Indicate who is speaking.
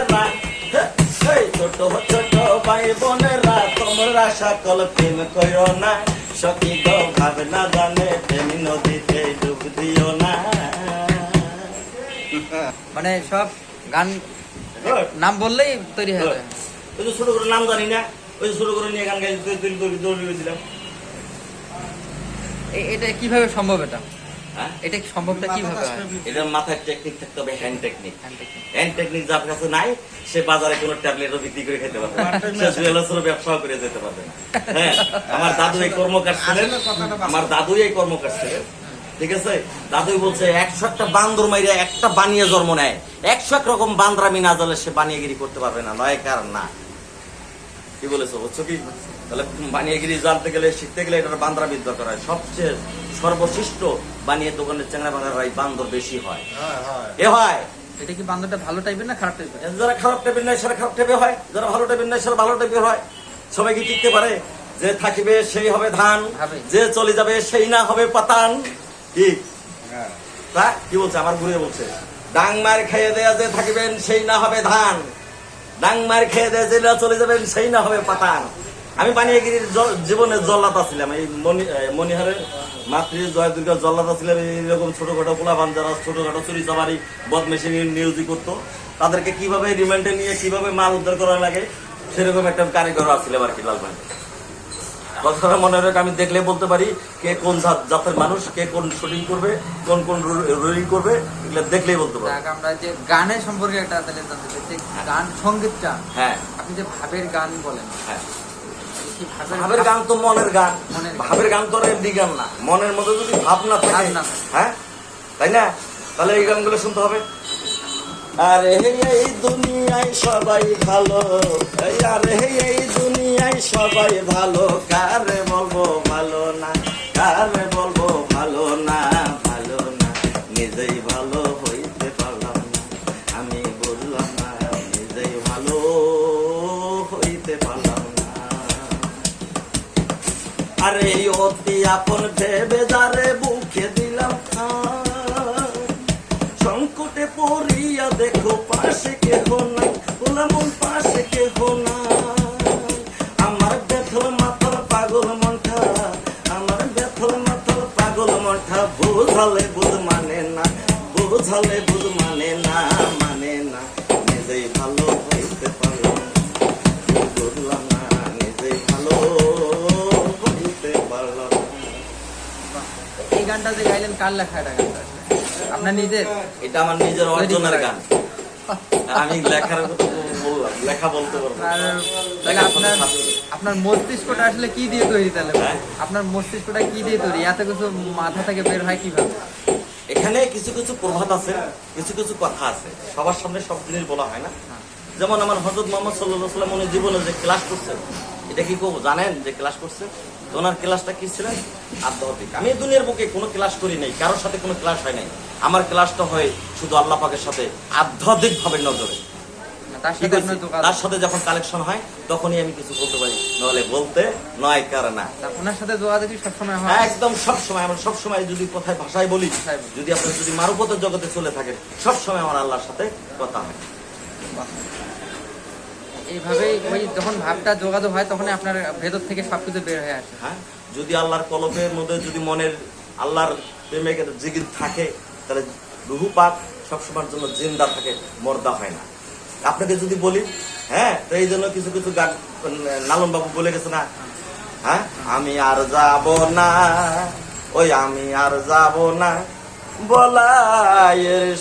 Speaker 1: এই ছোট ছোট ভাই বোনেরা তোমরা সকল প্রেম করো না সখী গো ভাবে না জানে প্রেম নদীতে ডুব দিও না
Speaker 2: মানে সব গান নাম বললেই তৈরি হয়ে যায়
Speaker 1: ওই ছোট করে নাম জানি না ওই যে ছোট করে নিয়ে গান গাই দৌড়ি দৌড়ি দৌড়ি দিলাম
Speaker 2: এটা কীভাবে সম্ভব এটা
Speaker 1: হ্যাঁ?
Speaker 2: এটা সম্ভবটা কীভাবে
Speaker 1: এটার মাথায় টেকনিক থাকতে হবে হ্যান্ড টেকনিক হ্যান্ড টেকনিক যার কাছে নাই সে বাজারে কোনো ট্যাবলেটও বিক্রি করে খেতে পারবে সে জুয়েলার্সেরও ব্যবসাও করে যেতে পারবে হ্যাঁ আমার দাদু এই কর্মকার ছিলেন। আমার দাদু এই কর্মকার ছিলেন। ঠিক আছে? দাদুই বলছে একশো একটা বান্দর মাইরে একটা বানিয়ে জন্ম নেয়। একশো এক রকম বান্দরামি না জানলে সে বানিয়েগিরি করতে পারবে না। নয় কারণ না। কি বলেছ বুঝছ কি? তাহলে বানিয়েগিরি জানতে গেলে শিখতে গেলে এটার বান্দরামির দরকার হয়। সবচেয়ে সর্বশ্রেষ্ঠ বানিয়ে দোকানের চেংড়া এই বান্দর বেশি হয়। এ হয়।
Speaker 2: এটা কি বান্ধবটা ভালো টাইপের না খারাপ টাইপের
Speaker 1: যারা খারাপ টাইপের নয় সেরা খারাপ টাইপের হয়। যারা ভালো টাইপের নয় সেরা ভালো টাইপের হয়। সবাই কি টিকতে পারে? যে থাকিবে সেই হবে ধান। যে চলে যাবে সেই না হবে পাতান। কি? তা কি বলছে? আমার ঘুরে বলছে। ডাং মার খেয়ে দেয়া যে থাকিবেন সেই না হবে ধান। ডাং মার খেয়ে দেয়, যে চলে যাবেন সেই না হবে পাতান। আমি বানিয়াগিরির জ- জীবনে জল্লাতা ছিলাম এই মনি মনিহারের মাতৃ জয় দুর্গা জল্লাতা ছিলাম এইরকম ছোটখাটো পোলাপান যারা ছোটোখাটো চুরি বদ বদমেশি নিউজি করতো, তাদেরকে কীভাবে রিমান্ডে নিয়ে, কীভাবে মাল উদ্ধার করা লাগে, সেরকম একটা কারিগর আসছিলাম আর কি লালবাগে কথাটা মনে রাখ আমি দেখলে বলতে পারি কে কোন জাতের মানুষ কে কোন শুটিং করবে কোন কোন রোলিং করবে এগুলো দেখলেই বলতে পারি।
Speaker 2: আমরা যে গানের সম্পর্কে একটা তাহলে জানতে গান সঙ্গীতটা
Speaker 1: হ্যাঁ।
Speaker 2: আপনি যে ভাবের গান বলেন
Speaker 1: হ্যাঁ।
Speaker 2: ভাবের
Speaker 1: ভাবের গান তো মনের গান। ভাবের গান তো এমনি গান না। মনের মধ্যে যদি ভাব না থাকে
Speaker 2: ভাব না থাকে।
Speaker 1: হ্যাঁ? তাই না? তাহলে এই গানগুলো শুনতে হবে। আরে এই দুনিয়ায় সবাই ভালো। আরে এই দুনিয়ায় সবাই ভালো। কারে বলব ভালো না, কারে বলব ভালো না ভালো না। নিজেই ভালো হইতে পারলাম না। আমি বললাম না, নিজেই ভালো হইতে পারলাম না। আরে অতি আপন ভেবে যারে পাশে কেহ নাই ওলামন পাশে কেহ নাই। আমার ব্যথল মাথার পাগল মনটা আমার ব্যথল মাথার পাগল মনটা বোঝালে বুঝ মানে না বোঝালে বুঝ মানে না মানে না। নিজেই ভালো হইতে পারলাম না। বুঝলাম না নিজেই ভালো হইতে পারলাম
Speaker 2: এই গানটা যে গাইলেন কার লেখা এটা গানটা? আপনার নিজের?
Speaker 1: এটা আমার নিজের অর্জনের গান। আমি লেখার বললাম লেখা বলতে পারব।
Speaker 2: আপনার মস্তিষ্কটা আসলে কি দিয়ে তৈরি তাহলে?
Speaker 1: হ্যাঁ?
Speaker 2: আপনার মস্তিষ্কটা কি দিয়ে তৈরি? এত কিছু মাথা থেকে বের হয় কীভাবে?
Speaker 1: এখানে কিছু কিছু প্রভাত আছে কিছু কিছু কথা আছে। সবার সামনে সব জিনিস বলা হয় না।
Speaker 2: হ্যাঁ।
Speaker 1: যেমন আমার হজরত মোহাম্মদ সাল্লাহ সাল্লাম উনি জীবনে যে ক্লাস করছে এটা কি কেউ জানেন যে ক্লাস করছে? তো ওনার ক্লাসটা কি ছিলেন? আধ্যাত্মিক। আমি দুনিয়ার বুকে কোনো ক্লাস করি নাই কারোর সাথে কোনো ক্লাস হয় নাই। আমার ক্লাসটা হয় শুধু আল্লাহ পাকের সাথে আধ্যাত্মিক ভাবে নজরে
Speaker 2: তার সাথে
Speaker 1: যখন কালেকশন হয় তখনই আমি কিছু বলতে পারি। নাহলে বলতে নয় কারণ না।
Speaker 2: ওনার সাথে যোগাযোগ সবসময় হয়
Speaker 1: একদম সব সময় আমরা সব সময় যদি কথায়
Speaker 2: ভাষায় বলি
Speaker 1: যদি আপনার যদি মারুপতের জগতে চলে থাকেন সব সময় আমার আল্লাহর সাথে কথা হয়।
Speaker 2: এইভাবেই ওই যখন ভাবটা যোগাযোগ হয় তখন আপনার ভেতর থেকে সবকিছু বের হয়ে আসে।
Speaker 1: হ্যাঁ? যদি আল্লাহর কলবের মধ্যে যদি মনের আল্লাহর প্রেমে জিগির থাকে, তাহলে রুহু পাক সবসময়ের জন্য জিন্দা থাকে, মর্দা হয় না। আপনাকে যদি বলি হ্যাঁ তো এই জন্য কিছু কিছু গান লালন বাবু বলে গেছে না? হ্যাঁ? আমি আর যাব না, ওই আমি আর যাব না। বলায়ের